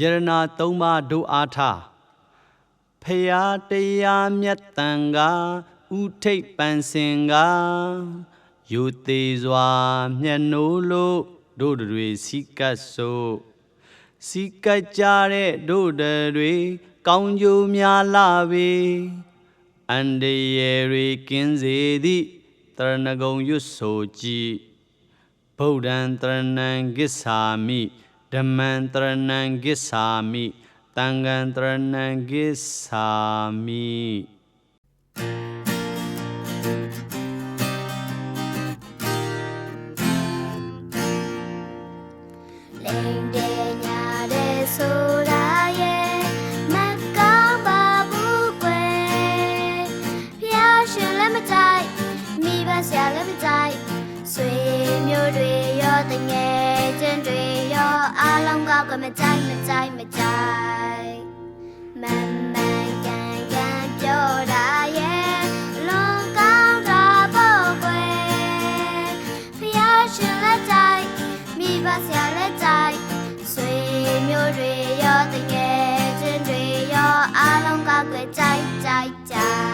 ယရနာသုံးပါးတို့အားထားဖရာတရားမြတ်တန်ကဥထိတ်ပန်စင်ကယူသေးစွာမျက်နှိုးလို့တို့တွေစီကတ်ဆို့စီကတ်ကြတဲ့တို့တွေကောင်းကျိုးများလာပေအန္တရာယ်တွေကင်းစေသည့်တရဏဂုံရွတ်ဆိုကြည်ဗုဒ္ဓံတရဏံဂစ္ဆာမိ ဓမ္မံတရဏံဂစ္ဆာမိသံဃံတရဏံဂစ္ဆာမိလိန်တဲ့ညာတဲ့ဆိုတာရဲ့မကောင်းပါဘူးကွယ်ဖျားရှင်လည်းမကြိုက်မိဘဆရာလည်းမကြိုက်ဆွေမျိုးတွေရောတငယ်ချင်းတွေ တော့အားလုံးကောက်ကမကြိုက်မကြိုက်မကြိုက်မန်မန်ကန်ကန်ပြောတာရဲ့လွန်ကောင်းတာပေါ့ကွယ်ဖျားရှင်လက်ကြိုက်မိဘဆရာလက်ကြိုက်ဆွေမျိုးတွေရောတကယ်ချင်းတွေရောအားလုံးကောက်ကကြိုက်ကြိုက်ကြိုက်